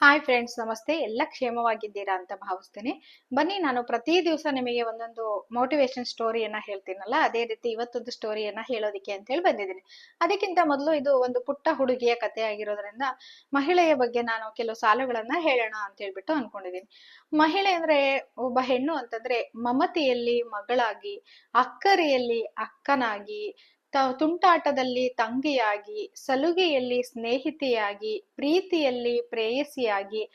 Hi friends ನಮಸ್ತೆ. ಎಲ್ಲ ಕ್ಷೇಮವಾಗಿದ್ದೀರಾ ಅಂತ ಭಾವಿಸ್ತೀನಿ. ಬನ್ನಿ, ನಾನು ಪ್ರತಿ ದಿವಸ ನಿಮಗೆ ಒಂದೊಂದು ಮೋಟಿವೇಶನ್ ಸ್ಟೋರಿಯನ್ನ ಹೇಳ್ತೀನಲ್ಲ, ಅದೇ ರೀತಿ ಇವತ್ತೊಂದು ಸ್ಟೋರಿಯನ್ನ ಹೇಳೋದಿಕ್ಕೆ ಅಂತ ಹೇಳಿ ಬಂದಿದ್ದೀನಿ. ಅದಕ್ಕಿಂತ ಮೊದಲು ಇದು ಒಂದು ಪುಟ್ಟ ಹುಡುಗಿಯ ಕಥೆ ಆಗಿರೋದ್ರಿಂದ ಮಹಿಳೆಯ ಬಗ್ಗೆ ನಾನು ಕೆಲವು ಸಾಲುಗಳನ್ನ ಹೇಳೋಣ ಅಂತ ಹೇಳ್ಬಿಟ್ಟು ಅನ್ಕೊಂಡಿದ್ದೀನಿ. ಮಹಿಳೆ ಅಂದ್ರೆ ಒಬ್ಬ ಹೆಣ್ಣು ಅಂತಂದ್ರೆ ಮಮತೆಯಲ್ಲಿ ಮಗಳಾಗಿ, ಅಕ್ಕರೆಯಲ್ಲಿ ಅಕ್ಕನಾಗಿ ತುಂಟಾಟದಲ್ಲಿ ತಂಗಿಯಾಗಿ, ಸಲುಗೆಯಲ್ಲಿ ಸ್ನೇಹಿತೆಯಾಗಿ, ಪ್ರೀತಿಯಲ್ಲಿ ಪ್ರೇಯಸಿಯಾಗಿ,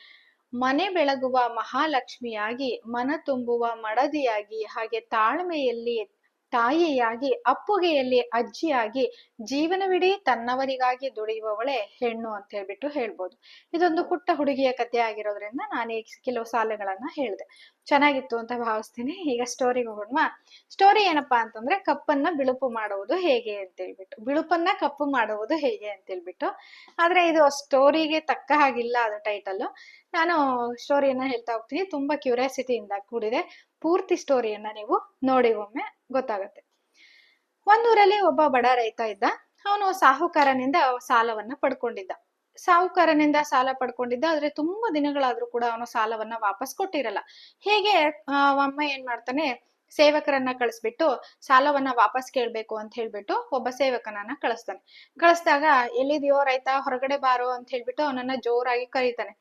ಮನೆ ಬೆಳಗುವ ಮಹಾಲಕ್ಷ್ಮಿಯಾಗಿ, ಮನ ತುಂಬುವ ಮಡದಿಯಾಗಿ, ಹಾಗೆ ತಾಳ್ಮೆಯಲ್ಲಿ ತಾಯಿಯಾಗಿ, ಅಪ್ಪುಗೆಯಲ್ಲಿ ಅಜ್ಜಿಯಾಗಿ ಜೀವನವಿಡೀ ತನ್ನವರಿಗಾಗಿ ದುಡಿಯುವವಳೆ ಹೆಣ್ಣು ಅಂತ ಹೇಳ್ಬಿಟ್ಟು ಹೇಳ್ಬೋದು. ಇದೊಂದು ಪುಟ್ಟ ಹುಡುಗಿಯ ಕಥೆ ಆಗಿರೋದ್ರಿಂದ ನಾನು ಈ ಕೆಲವು ಸಾಲುಗಳನ್ನ ಹೇಳಿದೆ. ಚೆನ್ನಾಗಿತ್ತು ಅಂತ ಭಾವಿಸ್ತೀನಿ. ಈಗ ಸ್ಟೋರಿಗೆ ಹೋಗೋಣ ಸ್ಟೋರಿ ಏನಪ್ಪಾ ಅಂತಂದ್ರೆ ಕಪ್ಪನ್ನ ಬಿಳುಪು ಮಾಡುವುದು ಹೇಗೆ ಅಂತ ಹೇಳ್ಬಿಟ್ಟು. ಬಿಳುಪನ್ನ ಕಪ್ಪು ಮಾಡುವುದು ಹೇಗೆ ಅಂತ ಹೇಳ್ಬಿಟ್ಟು. ಆದ್ರೆ ಇದು ಸ್ಟೋರಿಗೆ ತಕ್ಕ ಹಾಗಿಲ್ಲ ಅದು ಟೈಟಲ್ ನಾನು ಸ್ಟೋರಿಯನ್ನ ಹೇಳ್ತಾ ಹೋಗ್ತೀನಿ. ತುಂಬಾ ಕ್ಯೂರಿಯಾಸಿಟಿಯಿಂದ ಕೂಡಿದೆ. ಪೂರ್ತಿ ಸ್ಟೋರಿಯನ್ನ ನೀವು ನೋಡಿ ಒಮ್ಮೆ ಗೊತ್ತಾಗತ್ತೆ. ಒಂದೂರಲ್ಲಿ ಒಬ್ಬ ಬಡ ರೈತ ಇದ್ದ. ಅವನು ಸಾಹುಕಾರನಿಂದ ಸಾಲವನ್ನ ಪಡ್ಕೊಂಡಿದ್ದ. ಸಾಹುಕಾರನಿಂದ ಸಾಲ ಪಡ್ಕೊಂಡಿದ್ದ ಆದ್ರೆ ತುಂಬಾ ದಿನಗಳಾದ್ರೂ ಕೂಡ ಅವನು ಸಾಲವನ್ನ ವಾಪಸ್ ಕೊಟ್ಟಿರಲ್ಲ. ಹೇಗೆ ಆ, ಒಮ್ಮೆ ಏನ್ ಮಾಡ್ತಾನೆ ಸೇವಕರನ್ನ ಕಳಿಸ್ಬಿಟ್ಟು ಸಾಲವನ್ನ ವಾಪಸ್ ಕೇಳ್ಬೇಕು ಅಂತ ಹೇಳ್ಬಿಟ್ಟು ಒಬ್ಬ ಸೇವಕನನ್ನ ಕಳಿಸ್ತಾನೆ. ಕಳಿಸ್ದಾಗ ಎಲ್ಲಿದೆಯೋ ರೈತ ಹೊರಗಡೆ ಬಾರೋ ಅಂತ ಹೇಳ್ಬಿಟ್ಟು ಅವನನ್ನ ಜೋರಾಗಿ ಕರೀತಾನೆ.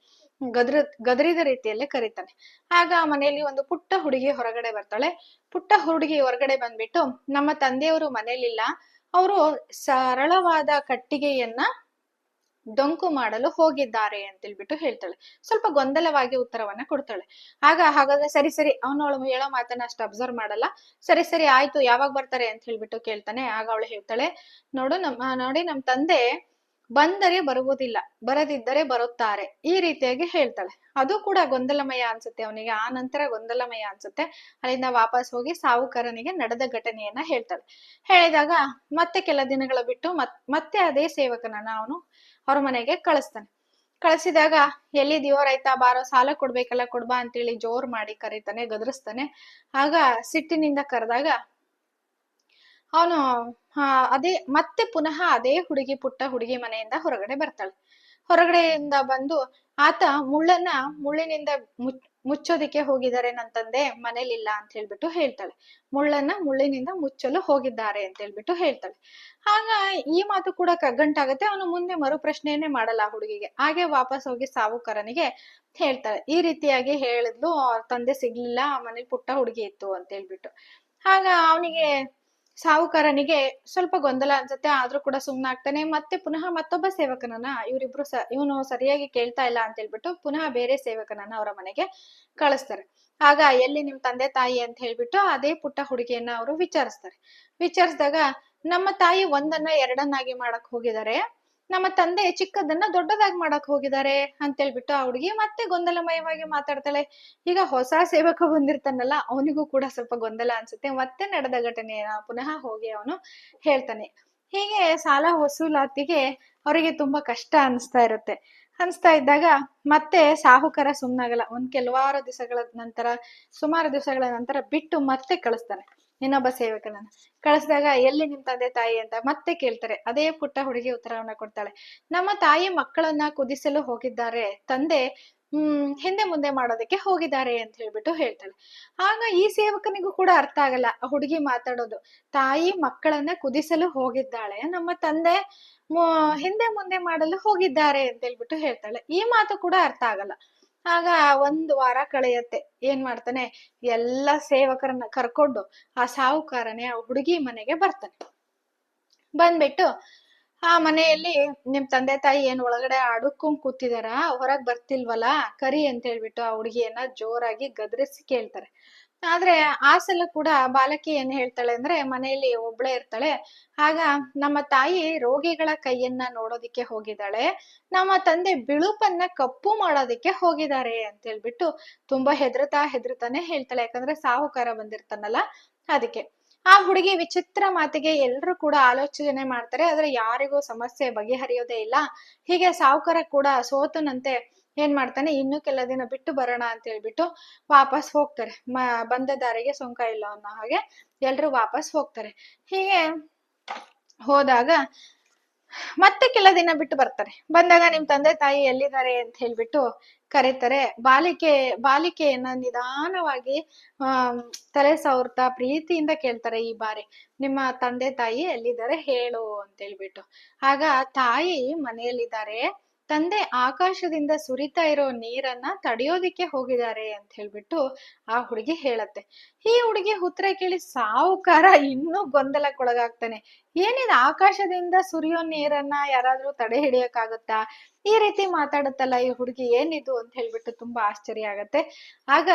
ಗದ್ರ, ಗದರಿದ ರೀತಿಯಲ್ಲೇ ಕರೀತಾನೆ. ಆಗ ಆ ಮನೆಯಲ್ಲಿ ಒಂದು ಪುಟ್ಟ ಹುಡುಗಿ ಹೊರಗಡೆ ಬರ್ತಾಳೆ. ಪುಟ್ಟ ಹುಡುಗಿ ಹೊರಗಡೆ ಬಂದ್ಬಿಟ್ಟು, ನಮ್ಮ ತಂದೆಯವರು ಮನೇಲಿಲ್ಲ. ಅವರು ಸರಳವಾದ ಕಟ್ಟಿಗೆಯನ್ನ ಡೊಂಕು ಮಾಡಲು ಹೋಗಿದ್ದಾರೆ ಅಂತ ಹೇಳ್ಬಿಟ್ಟು ಹೇಳ್ತಾಳೆ. ಸ್ವಲ್ಪ ಗೊಂದಲವಾಗಿ ಉತ್ತರವನ್ನ ಕೊಡ್ತಾಳೆ. ಆಗ ಹಾಗಾದ್ರೆ, ಸರಿ ಸರಿ ಅವಳು ಹೇಳೋ ಮಾತನ್ನ ಅಷ್ಟು ಅಬ್ಸರ್ವ್ ಮಾಡಲ್ಲ. ಸರಿ ಸರಿ, ಆಯ್ತು, ಯಾವಾಗ ಬರ್ತಾರೆ? ಅಂತ ಹೇಳ್ಬಿಟ್ಟು ಕೇಳ್ತಾನೆ. ಆಗ ಅವಳು ಹೇಳ್ತಾಳೆ, ನೋಡು ನಮ್ಮ, ನೋಡಿ ನಮ್ ತಂದೆ ಬಂದರೆ ಬರುವುದಿಲ್ಲ, ಬರದಿದ್ದರೆ ಬರುತ್ತಾರೆ, ಈ ರೀತಿಯಾಗಿ ಹೇಳ್ತಾಳೆ. ಅದು ಕೂಡ ಗೊಂದಲಮಯ ಅನ್ಸುತ್ತೆ ಅವನಿಗೆ, ಆ ನಂತರ ಗೊಂದಲಮಯ ಅನ್ಸುತ್ತೆ. ಅಲ್ಲಿಂದ ವಾಪಸ್ ಹೋಗಿ ಸಾಹುಕಾರನಿಗೆ ನಡೆದ ಘಟನೆಯನ್ನ ಹೇಳ್ತಾಳೆ. ಹೇಳಿದಾಗ ಮತ್ತೆ ಕೆಲ ದಿನಗಳ ಬಿಟ್ಟು ಮತ್, ಮತ್ತೆ ಅದೇ ಸೇವಕನನ್ನ ಅವನು ಅವ್ರ ಮನೆಗೆ ಕಳಿಸ್ತಾನೆ. ಕಳಿಸಿದಾಗ, ಎಲ್ಲಿದೆಯೋ ರೈತ, ಬಾರೋ, ಸಾಲ ಕೊಡ್ಬೇಕಲ್ಲ, ಕೊಡ್ಬಾ ಅಂತೇಳಿ ಜೋರ್ ಮಾಡಿ ಕರೀತಾನೆ, ಗದರಿಸ್ತಾನೆ. ಆಗ ಸಿಟ್ಟಿನಿಂದ ಕರೆದಾಗ ಅವನು ಅದೇ, ಮತ್ತೆ ಪುನಃ ಅದೇ ಹುಡುಗಿ ಪುಟ್ಟ ಹುಡುಗಿ ಮನೆಯಿಂದ ಹೊರಗಡೆ ಬರ್ತಾಳೆ. ಹೊರಗಡೆಯಿಂದ ಬಂದು ಆತ ಮುಳ್ಳನ್ನ ಮುಳ್ಳಿನಿಂದ ಮುಚ್, ಮುಚ್ಚೋದಿಕ್ಕೆ ಹೋಗಿದ್ದಾರೆ ನನ್ ತಂದೆ, ಮನೇಲಿಲ್ಲ ಅಂತ ಹೇಳ್ಬಿಟ್ಟು ಹೇಳ್ತಾಳೆ. ಮುಳ್ಳನ್ನ ಮುಳ್ಳಿನಿಂದ ಮುಚ್ಚಲು ಹೋಗಿದ್ದಾರೆ ಅಂತ ಹೇಳ್ಬಿಟ್ಟು ಹೇಳ್ತಾಳೆ. ಆಗ ಈ ಮಾತು ಕೂಡ ಕಗ್ಗಂಟಾಗತ್ತೆ. ಅವನು ಮುಂದೆ ಮರು ಪ್ರಶ್ನೆಯನ್ನೇ ಮಾಡಲ್ಲ ಹುಡುಗಿಗೆ. ಹಾಗೆ ವಾಪಸ್ ಹೋಗಿ ಸಾವುಕಾರನಿಗೆ ಹೇಳ್ತಾಳೆ. ಈ ರೀತಿಯಾಗಿ ಹೇಳಿದ್ಲು, ಅವ್ರ ತಂದೆ ಸಿಗ್ಲಿಲ್ಲ ಆ ಮನೇಲಿ ಪುಟ್ಟ ಹುಡುಗಿ ಇತ್ತು ಅಂತ ಹೇಳ್ಬಿಟ್ಟು. ಆಗ ಅವನಿಗೆ ಸಾಹುಕಾರನಿಗೆ ಸ್ವಲ್ಪ ಗೊಂದಲ ಅನ್ಸುತ್ತೆ, ಆದ್ರೂ ಕೂಡ ಸುಮ್ನಾಗ್ತಾನೆ ಮತ್ತೆ ಪುನಃ ಮತ್ತೊಬ್ಬ ಸೇವಕನನ್ನ ಇವರಿಬ್ರು ಸ, ಇವನು ಸರಿಯಾಗಿ ಕೇಳ್ತಾ ಇಲ್ಲ ಅಂತ ಹೇಳ್ಬಿಟ್ಟು ಪುನಃ ಬೇರೆ ಸೇವಕನನ್ನ ಅವರ ಮನೆಗೆ ಕಳಿಸ್ತಾರೆ. ಆಗ ಎಲ್ಲಿ ನಿಮ್ ತಂದೆ ತಾಯಿ ಅಂತ ಹೇಳ್ಬಿಟ್ಟು ಅದೇ ಪುಟ್ಟ ಹುಡುಗಿಯನ್ನ ಅವರು ವಿಚಾರಿಸ್ತಾರೆ. ವಿಚಾರಿಸಿದಾಗ, ನಮ್ಮ ತಾಯಿ ಒಂದನ್ನ ಎರಡನ್ನಾಗಿ ಮಾಡಕ್ ಹೋಗಿದ್ದಾರೆ. ನಮ್ಮ ತಂದೆ ಚಿಕ್ಕದನ್ನ ದೊಡ್ಡದಾಗಿ ಮಾಡಕ್ ಹೋಗಿದ್ದಾರೆ ಅಂತ ಹೇಳ್ಬಿಟ್ಟು ಆ ಹುಡುಗಿ ಮತ್ತೆ ಗೊಂದಲಮಯವಾಗಿ ಮಾತಾಡ್ತಾಳೆ. ಈಗ ಹೊಸ ಸೇವಕ ಬಂದಿರ್ತಾನಲ್ಲ, ಅವನಿಗೂ ಕೂಡ ಸ್ವಲ್ಪ ಗೊಂದಲ ಅನ್ಸುತ್ತೆ. ಮತ್ತೆ ನಡೆದ ಘಟನೆ ಪುನಃ ಹೋಗಿ ಅವನು ಹೇಳ್ತಾನೆ. ಹೀಗೆ ಸಾಲ ವಸೂಲಾತಿಗೆ ಅವರಿಗೆ ತುಂಬಾ ಕಷ್ಟ ಅನಿಸ್ತಾ ಇರುತ್ತೆ. ಅನಿಸ್ತಾ ಇದ್ದಾಗ ಮತ್ತೆ ಸಾಹುಕಾರ ಸುಮ್ನಾಗಲ್ಲ. ಒಂದ್ ಕೆಲವಾರು ದಿವಸಗಳ ನಂತರ, ಸುಮಾರು ದಿವಸಗಳ ನಂತರ ಬಿಟ್ಟು ಮತ್ತೆ ಕಳಿಸ್ತಾನೆ. ಇನ್ನೊಬ್ಬ ಸೇವಕನನ್ನ ಕಳಿಸಿದಾಗ ಎಲ್ಲಿ ನಿಮ್ ತಂದೆ ತಾಯಿ ಅಂತ ಮತ್ತೆ ಕೇಳ್ತಾರೆ. ಅದೇ ಪುಟ್ಟ ಹುಡುಗಿ ಉತ್ತರವನ್ನ ಕೊಡ್ತಾಳೆ. ನಮ್ಮ ತಾಯಿ ಮಕ್ಕಳನ್ನ ಕುದಿಸಲು ಹೋಗಿದ್ದಾರೆ. ತಂದೆ, ಹ್ಮ್, ಹಿಂದೆ ಮುಂದೆ ಮಾಡೋದಕ್ಕೆ ಹೋಗಿದ್ದಾರೆ ಅಂತ ಹೇಳ್ಬಿಟ್ಟು ಹೇಳ್ತಾಳೆ. ಆಗ ಈ ಸೇವಕನಿಗೂ ಕೂಡ ಅರ್ಥ ಆಗಲ್ಲ. ಆ ಹುಡುಗಿ ಮಾತಾಡೋದು, ತಾಯಿ ಮಕ್ಕಳನ್ನ ಕುದಿಸಲು ಹೋಗಿದ್ದಾಳೆ. ನಮ್ಮ ತಂದೆ ಹಿಂದೆ ಮುಂದೆ ಮಾಡಲು ಹೋಗಿದ್ದಾರೆ ಅಂತ ಹೇಳ್ಬಿಟ್ಟು ಹೇಳ್ತಾಳೆ. ಈ ಮಾತು ಕೂಡ ಅರ್ಥ ಆಗಲ್ಲ. ಆಗ ಒಂದು ವಾರ ಕಳೆಯತ್ತೆ. ಏನ್ ಮಾಡ್ತಾನೆ? ಎಲ್ಲ ಸೇವಕರನ್ನ ಕರ್ಕೊಂಡು ಆ ಸಾಹುಕಾರನೇ ಆ ಹುಡುಗಿ ಮನೆಗೆ ಬರ್ತಾನೆ. ಬಂದ್ಬಿಟ್ಟು ಆ ಮನೆಯಲ್ಲಿ ನಿಮ್ ತಂದೆ ತಾಯಿ ಏನ್ ಒಳಗಡೆ ಅಡುಕೊಂಡ್ ಕೂತಿದಾರ ಹೊರಗ್ ಬರ್ತಿಲ್ವಲ್ಲ? ಕರಿ ಅಂತ ಹೇಳ್ಬಿಟ್ಟು ಆ ಹುಡುಗಿಯನ್ನ ಜೋರಾಗಿ ಗದರಿಸಿ ಕೇಳ್ತಾರೆ. ಆದ್ರೆ ಆ ಸಲ ಕೂಡ ಬಾಲಕಿ ಏನ್ ಹೇಳ್ತಾಳೆ ಅಂದ್ರೆ ಮನೆಯಲ್ಲಿ ಒಬ್ಳೆ ಇರ್ತಾಳೆ. ಆಗ ನಮ್ಮ ತಾಯಿ ರೋಗಿಗಳ ಕೈಯನ್ನ ನೋಡೋದಿಕ್ಕೆ ಹೋಗಿದ್ದಾಳೆ. ನಮ್ಮ ತಂದೆ ಬಿಳುಪನ್ನ ಕಪ್ಪು ಮಾಡೋದಿಕ್ಕೆ ಹೋಗಿದ್ದಾರೆ ಅಂತ ಹೇಳ್ಬಿಟ್ಟು ತುಂಬಾ ಹೆದರ್ತಾ ಹೆದರ್ತಾನೆ ಹೇಳ್ತಾಳೆ. ಯಾಕಂದ್ರೆ ಸಾಹುಕಾರ ಬಂದಿರ್ತಾನಲ್ಲ ಅದಕ್ಕೆ. ಆ ಹುಡುಗಿ ವಿಚಿತ್ರ ಮಾತಿಗೆ ಎಲ್ರು ಕೂಡ ಆಲೋಚನೆ ಮಾಡ್ತಾರೆ. ಆದ್ರೆ ಯಾರಿಗೂ ಸಮಸ್ಯೆ ಬಗೆಹರಿಯೋದೇ ಇಲ್ಲ. ಹೀಗೆ ಸಾಹುಕಾರ ಕೂಡ ಸೋತನಂತೆ ಏನ್ ಮಾಡ್ತಾನೆ, ಇನ್ನು ಕೆಲ ದಿನ ಬಿಟ್ಟು ಬರೋಣ ಅಂತ ಹೇಳ್ಬಿಟ್ಟು ವಾಪಸ್ ಹೋಗ್ತಾರೆ. ಮ, ಬಂದ ದಾರಿಗೆ ಸೊಂಕ ಇಲ್ಲ ಅನ್ನೋ ಹಾಗೆ ಎಲ್ರು ವಾಪಸ್ ಹೋಗ್ತಾರೆ. ಹೀಗೆ ಹೋದಾಗ ಮತ್ತೆ ಕೆಲ ದಿನ ಬಿಟ್ಟು ಬರ್ತಾರೆ. ಬಂದಾಗ ನಿಮ್ ತಂದೆ ತಾಯಿ ಎಲ್ಲಿದ್ದಾರೆ ಅಂತ ಹೇಳ್ಬಿಟ್ಟು ಕರೀತಾರೆ. ಬಾಲಿಕೆ, ಬಾಲಿಕೆಯನ್ನ ನಿಧಾನವಾಗಿ, ಆ, ತಲೆ ಸವರ್ತಾ ಪ್ರೀತಿಯಿಂದ ಕೇಳ್ತಾರೆ ಈ ಬಾರಿ. ನಿಮ್ಮ ತಂದೆ ತಾಯಿ ಎಲ್ಲಿದ್ದಾರೆ ಹೇಳು ಅಂತ ಹೇಳ್ಬಿಟ್ಟು. ಆಗ ತಾಯಿ ಮನೆಯಲ್ಲಿದ್ದಾರೆ. ತಂದೆ ಆಕಾಶದಿಂದ ಸುರಿತಾ ಇರೋ ನೀರನ್ನ ತಡೆಯೋದಿಕ್ಕೆ ಹೋಗಿದ್ದಾರೆ ಅಂತ ಹೇಳ್ಬಿಟ್ಟು ಆ ಹುಡುಗಿ ಹೇಳತ್ತೆ. ಈ ಹುಡುಗಿ ಉತ್ತರ ಕೇಳಿ ಸಾವುಕಾರ ಇನ್ನೂ ಗೊಂದಲಕ್ಕೊಳಗಾಗ್ತಾನೆ. ಏನಿದೆ ಆಕಾಶದಿಂದ ಸುರಿಯೋ ನೀರನ್ನ ಯಾರಾದ್ರೂ ತಡೆ ಹಿಡಿಯಕ್ಕಾಗತ್ತಾ? ಈ ರೀತಿ ಮಾತಾಡುತ್ತಲ್ಲ ಈ ಹುಡುಗಿ ಏನಿದು ಅಂತ ಹೇಳ್ಬಿಟ್ಟು ತುಂಬಾ ಆಶ್ಚರ್ಯ ಆಗತ್ತೆ. ಆಗ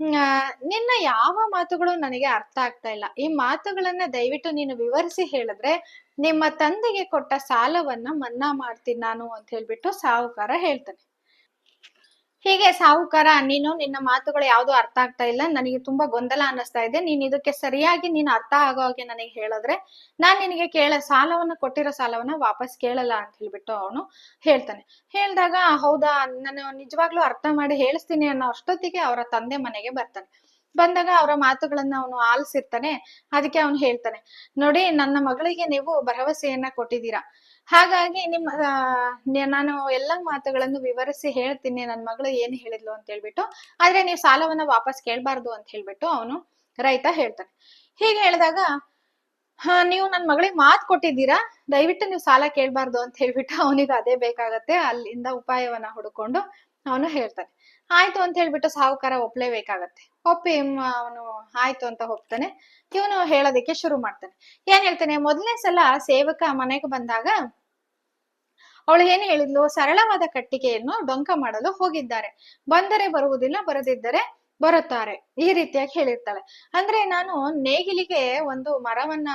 ಆ, ನಿನ್ನ ಯಾವ ಮಾತುಗಳು ನನಗೆ ಅರ್ಥ ಆಗ್ತಾ ಇಲ್ಲ. ಈ ಮಾತುಗಳನ್ನ ದಯವಿಟ್ಟು ನೀನು ವಿವರಿಸಿ ಹೇಳಿದ್ರೆ ನಿಮ್ಮ ತಂದೆಗೆ ಕೊಟ್ಟ ಸಾಲವನ್ನ ಮನ್ನಾ ಮಾಡ್ತೀನಿ ನಾನು ಅಂತ ಹೇಳ್ಬಿಟ್ಟು ಸಾಹುಕಾರ ಹೇಳ್ತಾನೆ. ಹೀಗೆ ಸಾಹುಕಾರ, ನೀನು ನಿನ್ನ ಮಾತುಗಳು ಯಾವುದು ಅರ್ಥ ಆಗ್ತಾ ಇಲ್ಲ. ನನಗೆ ತುಂಬಾ ಗೊಂದಲ ಅನ್ನಿಸ್ತಾ ಇದೆ. ನೀನ್ ಇದಕ್ಕೆ ಸರಿಯಾಗಿ ನೀನ್ ಅರ್ಥ ಆಗೋ ಹಾಗೆ ನನಗೆ ಹೇಳಿದ್ರೆ ನಾನ್ ನಿನಗೆ ಕೇಳ, ಸಾಲವನ್ನ ಕೊಟ್ಟಿರೋ ಸಾಲವನ್ನ ವಾಪಸ್ ಕೇಳಲ್ಲ ಅಂತ ಹೇಳ್ಬಿಟ್ಟು ಅವನು ಹೇಳ್ತಾನೆ. ಹೇಳ್ದಾಗ, ಹೌದಾ, ನಾನು ನಿಜವಾಗ್ಲೂ ಅರ್ಥ ಮಾಡಿ ಹೇಳಿಸ್ತೀನಿ ಅನ್ನೋ ಅಷ್ಟೊತ್ತಿಗೆ ಅವರ ತಂದೆ ಮನೆಗೆ ಬರ್ತಾನೆ. ಬಂದಾಗ ಅವರ ಮಾತುಗಳನ್ನ ಅವನು ಆಲಿಸಿರ್ತಾನೆ. ಅದಕ್ಕೆ ಅವನು ಹೇಳ್ತಾನೆ, ನೋಡಿ, ನನ್ನ ಮಗಳಿಗೆ ನೀವು ಭರವಸೆಯನ್ನ ಕೊಟ್ಟಿದ್ದೀರಾ. ಹಾಗಾಗಿ ನಿಮ್ಮ ನಾನು ಎಲ್ಲ ಮಾತುಗಳನ್ನು ವಿವರಿಸಿ ಹೇಳ್ತೀನಿ. ನನ್ನ ಮಗಳು ಏನ್ ಹೇಳಿದ್ಲು ಅಂತ ಹೇಳ್ಬಿಟ್ಟು. ಆದ್ರೆ ನೀವು ಸಾಲವನ್ನ ವಾಪಸ್ ಕೇಳ್ಬಾರ್ದು ಅಂತ ಹೇಳ್ಬಿಟ್ಟು ಅವನು ರೈತ ಹೇಳ್ತಾನೆ. ಹೀಗೆ ಹೇಳಿದಾಗ, ಹಾ, ನೀವು ನನ್ನ ಮಗಳಿಗೆ ಮಾತು ಕೊಟ್ಟಿದ್ದೀರಾ? ದಯವಿಟ್ಟು ನೀವು ಸಾಲ ಕೇಳ್ಬಾರ್ದು ಅಂತ ಹೇಳ್ಬಿಟ್ಟು ಅವನಿಗೆ ಅದೇ ಬೇಕಾಗತ್ತೆ. ಅಲ್ಲಿಂದ ಉಪಾಯವನ್ನ ಹುಡುಕೊಂಡು ಅವನು ಹೇಳ್ತಾನೆ. ಆಯ್ತು ಅಂತ ಹೇಳ್ಬಿಟ್ಟು ಸಾಹುಕಾರ ಒಪ್ಲೇಬೇಕಾಗತ್ತೆ. ಒಪ್ಪಿ ಅವನು ಆಯ್ತು ಅಂತ ಹೋಗ್ತಾನೆ. ಇವನು ಹೇಳೋದಕ್ಕೆ ಶುರು ಮಾಡ್ತಾನೆ. ಏನ್ ಹೇಳ್ತಾನೆ? ಮೊದಲನೇ ಸಲ ಸೇವಕ ಮನೆಗೆ ಬಂದಾಗ ಅವಳು ಏನ್ ಹೇಳಿದ್ಲು? ಸರಳವಾದ ಕಟ್ಟಿಗೆಯನ್ನು ಡೊಂಕ ಮಾಡಲು ಹೋಗಿದ್ದಾರೆ. ಬಂದರೆ ಬರುವುದಿಲ್ಲ, ಬರದಿದ್ದರೆ ಬರುತ್ತಾರೆ. ಈ ರೀತಿಯಾಗಿ ಹೇಳಿರ್ತಾಳೆ. ಅಂದ್ರೆ ನಾನು ನೇಗಿಲಿಗೆ ಒಂದು ಮರವನ್ನ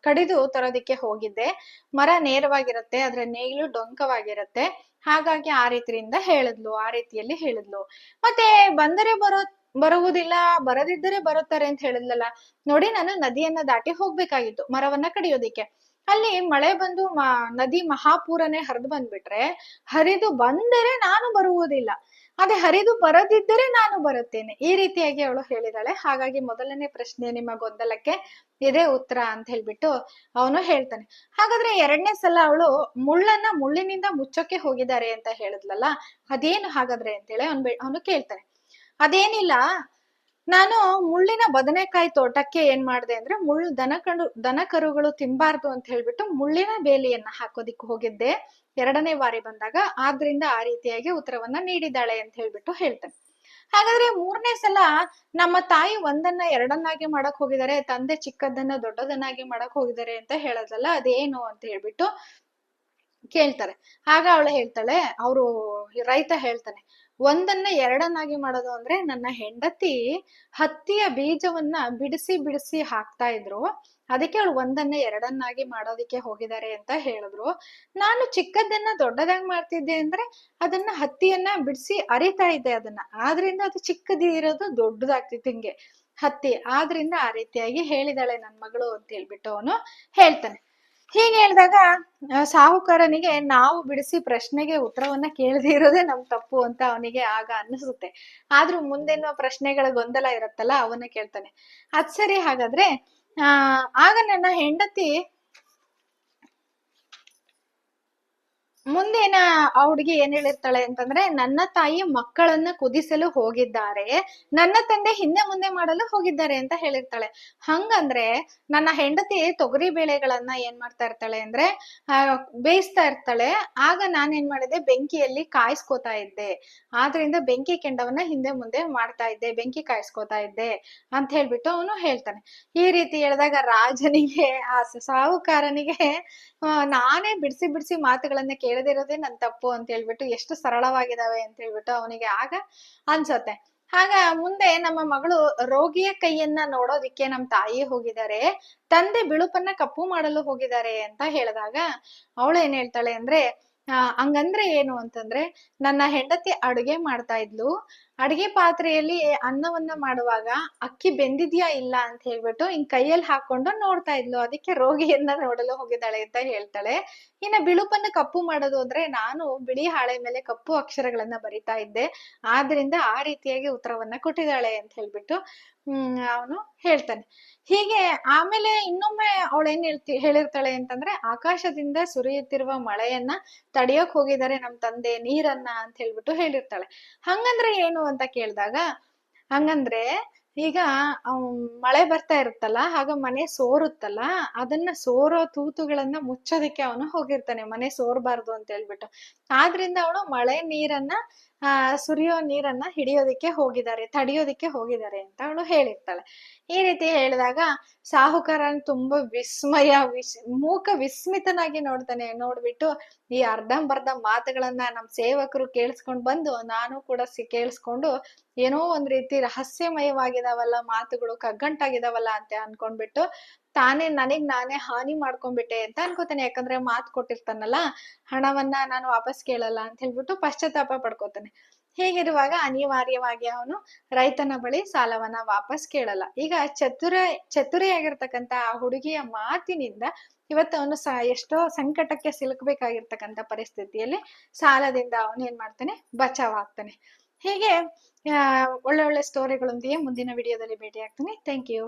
ಕಡಿದು ತರೋದಿಕ್ಕೆ ಹೋಗಿದ್ದೆ. ಮರ ನೇರವಾಗಿರುತ್ತೆ ಅದ್ರ ನೇಗಿಲು ಡೊಂಕವಾಗಿರುತ್ತೆ. ಹಾಗಾಗಿ ಆ ರೀತಿಯಿಂದ ಹೇಳಿದ್ಲು, ಆ ರೀತಿಯಲ್ಲಿ ಹೇಳಿದ್ಲು. ಮತ್ತೆ ಬಂದರೆ ಬರೋ ಬರುವುದಿಲ್ಲ, ಬರದಿದ್ದರೆ ಬರುತ್ತಾರೆ ಅಂತ ಹೇಳಿದ್ಲಲ್ಲ. ನೋಡಿ ನಾನು ನದಿಯನ್ನ ದಾಟಿ ಹೋಗ್ಬೇಕಾಗಿತ್ತು, ಮರವನ್ನ ಕಡಿಯೋದಿಕ್ಕೆ. ಅಲ್ಲಿ ಮಳೆ ಬಂದು ಮ, ನದಿ ಮಹಾಪೂರನೆ ಹರಿದು ಬಂದ್ಬಿಟ್ರೆ, ಹರಿದು ಬಂದರೆ ನಾನು ಬರುವುದಿಲ್ಲ. ಅದೇ ಹರಿದು ಬರದಿದ್ದರೆ ನಾನು ಬರುತ್ತೇನೆ. ಈ ರೀತಿಯಾಗಿ ಅವಳು ಹೇಳಿದಾಳೆ. ಹಾಗಾಗಿ ಮೊದಲನೇ ಪ್ರಶ್ನೆ ನಿಮ್ಮ ಗೊಂದಲಕ್ಕೆ ಇದೇ ಉತ್ತರ ಅಂತ ಹೇಳ್ಬಿಟ್ಟು ಅವನು ಹೇಳ್ತಾನೆ. ಹಾಗಾದ್ರೆ ಎರಡನೇ ಸಲ ಅವಳು ಮುಳ್ಳನ್ನ ಮುಳ್ಳಿನಿಂದ ಮುಚ್ಚೋಕೆ ಹೋಗಿದ್ದಾರೆ ಅಂತ ಹೇಳಿದ್ಲಲ್ಲ, ಅದೇನು ಹಾಗಾದ್ರೆ ಅಂತೇಳಿ ಅವನ್ ಅವನು ಕೇಳ್ತಾನೆ. ಅದೇನಿಲ್ಲ. ನಾನು ಮುಳ್ಳಿನ ಬದನೆಕಾಯಿ ತೋಟಕ್ಕೆ ಏನ್ ಮಾಡಿದೆ ಅಂದ್ರೆ ಮುಳ್ಳು ದನ ಕಂಡು, ದನ ಕರುಗಳು ತಿನ್ಬಾರ್ದು ಅಂತ ಹೇಳ್ಬಿಟ್ಟು ಮುಳ್ಳಿನ ಬೇಲಿಯನ್ನ ಹಾಕೋದಿಕ್ಕೆ ಹೋಗಿದ್ದೆ. ಎರಡನೇ ಬಾರಿ ಬಂದಾಗ ಆದ್ರಿಂದ ಆ ರೀತಿಯಾಗಿ ಉತ್ತರವನ್ನ ನೀಡಿದ್ದಾಳೆ ಅಂತ ಹೇಳ್ಬಿಟ್ಟು ಹೇಳ್ತೇನೆ ಹಾಗಾದ್ರೆ ಮೂರನೇ ಸಲ ನಮ್ಮ ತಾಯಿ ಒಂದನ್ನ ಎರಡನ್ನಾಗಿ ಮಾಡಕ್ ಹೋಗಿದ್ದಾರೆ, ತಂದೆ ಚಿಕ್ಕದನ್ನ ದೊಡ್ಡದನ್ನಾಗಿ ಮಾಡಕ್ ಹೋಗಿದ್ದಾರೆ ಅಂತ ಹೇಳೋದಲ್ಲ ಅದೇನು ಅಂತ ಹೇಳ್ಬಿಟ್ಟು ಕೇಳ್ತಾರೆ. ಆಗ ಅವಳು ಹೇಳ್ತಾಳೆ, ಅವರು ರೈತ ಹೇಳ್ತಾನೆ, ಒಂದನ್ನ ಎರಡನ್ನಾಗಿ ಮಾಡೋದು ಅಂದ್ರೆ ನನ್ನ ಹೆಂಡತಿ ಹತ್ತಿಯ ಬೀಜವನ್ನ ಬಿಡಿಸಿ ಬಿಡಿಸಿ ಹಾಕ್ತಾ ಇದ್ರು, ಅದಕ್ಕೆ ಅವಳು ಒಂದನ್ನ ಎರಡನ್ನಾಗಿ ಮಾಡೋದಿಕ್ಕೆ ಹೋಗಿದ್ದಾರೆ ಅಂತ ಹೇಳಿದ್ರು. ನಾನು ಚಿಕ್ಕದನ್ನ ದೊಡ್ಡದಾಗಿ ಮಾಡ್ತಿದ್ದೆ ಅಂದ್ರೆ ಅದನ್ನ ಹತ್ತಿಯನ್ನ ಬಿಡಿಸಿ ಅರಿತಾ ಇದ್ದೆ ಅದನ್ನ. ಆದ್ರಿಂದ ಅದು ಚಿಕ್ಕದಿರೋದು ದೊಡ್ಡದಾಗ್ತಿತ್ತು ಹಿಂಗೆ. ಹತ್ತಿ ಆದ್ರಿಂದ ಆ ರೀತಿಯಾಗಿ ಹೇಳಿದಾಳೆ ನನ್ ಮಗಳು ಅಂತ ಹೇಳ್ಬಿಟ್ಟು ಅವನು ಹೇಳ್ತಾನೆ. ಹೀಗೆ ಹೇಳಿದಾಗ ಸಾಹುಕಾರನಿಗೆ ನಾವು ಬಿಡಿಸಿ ಪ್ರಶ್ನೆಗೆ ಉತ್ತರವನ್ನ ಕೇಳದೆ ಇರೋದೇ ನಮ್ ತಪ್ಪು ಅಂತ ಅವನಿಗೆ ಆಗ ಅನ್ನಿಸುತ್ತೆ. ಆದ್ರೂ ಮುಂದೆನೋ ಪ್ರಶ್ನೆಗಳ ಗೊಂದಲ ಇರುತ್ತಲ್ಲ, ಅವನ್ನ ಕೇಳ್ತಾನೆ. ಅದ್ ಸರಿ ಹಾಗಾದ್ರೆ, ಆ, ಆಗ ನನ್ನ ಹೆಂಡತಿ ಮುಂದೇನ ಆ ಹುಡುಗಿ ಏನ್ ಹೇಳಿರ್ತಾಳೆ ಅಂತಂದ್ರೆ, ನನ್ನ ತಾಯಿ ಮಕ್ಕಳನ್ನ ಕುದಿಸಲು ಹೋಗಿದ್ದಾರೆ. ನನ್ನ ತಂದೆ ಹಿಂದೆ ಮುಂದೆ ಮಾಡಲು ಹೋಗಿದ್ದಾರೆ ಅಂತ ಹೇಳಿರ್ತಾಳೆ. ಹಂಗಂದ್ರೆ, ನನ್ನ ಹೆಂಡತಿ ತೊಗರಿ ಬೇಳೆಗಳನ್ನ ಏನ್ ಮಾಡ್ತಾ ಇರ್ತಾಳೆ ಅಂದ್ರೆ ಬೇಯಿಸ್ತಾ ಇರ್ತಾಳೆ. ಆಗ ನಾನೇನ್ ಮಾಡಿದೆ, ಬೆಂಕಿಯಲ್ಲಿ ಕಾಯಿಸ್ಕೋತಾ ಇದ್ದೆ. ಆದ್ರಿಂದ ಬೆಂಕಿ ಕೆಂಡವನ್ನ ಹಿಂದೆ ಮುಂದೆ ಮಾಡ್ತಾ ಇದ್ದೆ, ಬೆಂಕಿ ಕಾಯಿಸ್ಕೋತಾ ಇದ್ದೆ ಅಂತ ಹೇಳ್ಬಿಟ್ಟು ಅವನು ಹೇಳ್ತಾನೆ. ಈ ರೀತಿ ಹೇಳಿದಾಗ ರಾಜನಿಗೆ, ಆ ಸಾಹುಕಾರನಿಗೆ ನಾನೇ ಬಿಡಿಸಿ ಬಿಡಿಸಿ ಮಾತುಗಳನ್ನ ಕೇಳದಿರೋದೇ ನನ್ನ ತಪ್ಪು ಅಂತ ಹೇಳ್ಬಿಟ್ಟು ಎಷ್ಟು ಸರಳವಾಗಿದಾವೆ ಅಂತ ಹೇಳ್ಬಿಟ್ಟು ಅವನಿಗೆ ಆಗ ಅನ್ಸತ್ತೆ. ಆಗ ಮುಂದೆ ನಮ್ಮ ಮಗಳು ರೋಗಿಯ ಕೈಯನ್ನ ನೋಡೋದಿಕ್ಕೆ ನಮ್ ತಾಯಿ ಹೋಗಿದ್ದಾರೆ. ತಂದೆ ಬಿಳುಪನ್ನ ಕಪ್ಪು ಮಾಡಲು ಹೋಗಿದ್ದಾರೆ ಅಂತ ಹೇಳಿದಾಗ ಅವಳು ಏನ್ ಹೇಳ್ತಾಳೆ ಅಂದ್ರೆ ಹಂಗಂದ್ರೆ ಏನು? ಅಂತಂದ್ರೆ, ನನ್ನ ಹೆಂಡತಿ ಅಡುಗೆ ಮಾಡ್ತಾ ಇದ್ಲು. ಅಡಿಗೆ ಪಾತ್ರೆಯಲ್ಲಿ ಅನ್ನವನ್ನ ಮಾಡುವಾಗ ಅಕ್ಕಿ ಬೆಂದಿದ್ಯಾ ಇಲ್ಲ ಅಂತ ಹೇಳ್ಬಿಟ್ಟು ಹಿಂಗ್ ಕೈಯಲ್ಲಿ ಹಾಕೊಂಡು ನೋಡ್ತಾ ಇದ್ಲು. ಅದಕ್ಕೆ ರೋಗಿಯನ್ನ ನೋಡಲು ಹೋಗಿದ್ದಾಳೆ ಅಂತ ಹೇಳ್ತಾಳೆ. ಇನ್ನ ಬಿಳುಪನ್ನ ಕಪ್ಪು ಮಾಡೋದು ಅಂದ್ರೆ ನಾನು ಬಿಳಿ ಹಾಳೆ ಮೇಲೆ ಕಪ್ಪು ಅಕ್ಷರಗಳನ್ನ ಬರಿತಾ ಇದ್ದೆ. ಆದ್ರಿಂದ ಆ ರೀತಿಯಾಗಿ ಉತ್ತರವನ್ನ ಕೊಟ್ಟಿದ್ದಾಳೆ ಅಂತ ಹೇಳ್ಬಿಟ್ಟು, ಹ್ಮ್, ಅವನು ಹೇಳ್ತಾನೆ. ಹೀಗೆ ಆಮೇಲೆ ಇನ್ನೊಮ್ಮೆ ಅವಳು ಏನ್ ಹೇಳ್ತಿ, ಹೇಳಿರ್ತಾಳೆ ಅಂತಂದ್ರೆ, ಆಕಾಶದಿಂದ ಸುರಿಯುತ್ತಿರುವ ಮಳೆಯನ್ನ ತಡೆಯೋಕ್ ಹೋಗಿದ್ದಾರೆ ನಮ್ ತಂದೆ ನೀರನ್ನ ಅಂತ ಹೇಳ್ಬಿಟ್ಟು ಹೇಳಿರ್ತಾಳೆ. ಹಂಗಂದ್ರೆ ಏನು? ಅಂತ ಕೇಳಿದಾಗ, ಹಂಗಂದ್ರೆ ಈಗ ಮಳೆ ಬರ್ತಾ ಇರುತ್ತಲ್ಲ, ಆಗ ಮನೆ ಸೋರುತ್ತಲ್ಲ, ಅದನ್ನ ಸೋರೋ ತೂತುಗಳನ್ನ ಮುಚ್ಚೋದಕ್ಕೆ ಅವನು ಹೋಗಿರ್ತಾನೆ, ಮನೆ ಸೋರ್ಬಾರ್ದು ಅಂತ ಹೇಳ್ಬಿಟ್ಟು. ಆದ್ರಿಂದ ಅವನು ಮಳೆ ನೀರನ್ನ ಸುರಿಯೋ ನೀರನ್ನ ಹಿಡಿಯೋದಿಕ್ಕೆ ಹೋಗಿದ್ದಾರೆ, ತಡಿಯೋದಿಕ್ಕೆ ಹೋಗಿದ್ದಾರೆ ಅಂತ ಅವಳು ಹೇಳಿರ್ತಾಳೆ. ಈ ರೀತಿ ಹೇಳಿದಾಗ ಸಾಹುಕಾರನ್ ತುಂಬಾ ವಿಸ್ಮಯ, ವಿಸ್, ಮೂಕ ವಿಸ್ಮಿತನಾಗಿ ನೋಡ್ತಾನೆ. ನೋಡ್ಬಿಟ್ಟು ಈ ಅರ್ಧಂಬರ್ಧ ಮಾತುಗಳನ್ನ ನಮ್ ಸೇವಕರು ಕೇಳಿಸ್ಕೊಂಡು ಬಂದು, ನಾನು ಕೂಡ ಸಿ, ಕೇಳಿಸ್ಕೊಂಡು ಏನೋ ಒಂದ್ ರೀತಿ ರಹಸ್ಯಮಯವಾಗಿದಾವಲ್ಲ, ಮಾತುಗಳು ಕಗ್ಗಂಟಾಗಿದಾವಲ್ಲ ಅಂತ ಅನ್ಕೊಂಡ್ಬಿಟ್ಟು ತಾನೇ ನನಗ್ ನಾನೇ ಹಾನಿ ಮಾಡ್ಕೊಂಡ್ಬಿಟ್ಟೆ ಅಂತ ಅನ್ಕೋತಾನೆ. ಯಾಕಂದ್ರೆ ಮಾತು ಕೊಟ್ಟಿರ್ತಾನಲ್ಲ, ಹಣವನ್ನ ನಾನು ವಾಪಸ್ ಕೇಳಲ್ಲ ಅಂತ ಹೇಳ್ಬಿಟ್ಟು ಪಶ್ಚಾತ್ತಾಪ ಪಡ್ಕೋತಾನೆ. ಹೀಗಿರುವಾಗ ಅನಿವಾರ್ಯವಾಗಿ ಅವನು ರೈತನ ಬಳಿ ಸಾಲವನ್ನ ವಾಪಸ್ ಕೇಳಲ್ಲ. ಈಗ ಚತುರ ಚತುರಿಯಾಗಿರ್ತಕ್ಕಂತ ಆ ಹುಡುಗಿಯ ಮಾತಿನಿಂದ ಇವತ್ತು ಅವನು ಸ, ಎಷ್ಟೋ ಸಂಕಟಕ್ಕೆ ಸಿಲುಕಬೇಕಾಗಿರ್ತಕ್ಕಂಥ ಪರಿಸ್ಥಿತಿಯಲ್ಲಿ ಸಾಲದಿಂದ ಅವನು ಏನ್ ಮಾಡ್ತಾನೆ? ಬಚಾವ್ ಆಗ್ತಾನೆ. ಹೀಗೆ ಒಳ್ಳೆ ಒಳ್ಳೆ ಸ್ಟೋರಿಗಳೊಂದಿಗೆ ಮುಂದಿನ ವಿಡಿಯೋದಲ್ಲಿ ಭೇಟಿ ಆಗ್ತಾನೆ ಥ್ಯಾಂಕ್ ಯು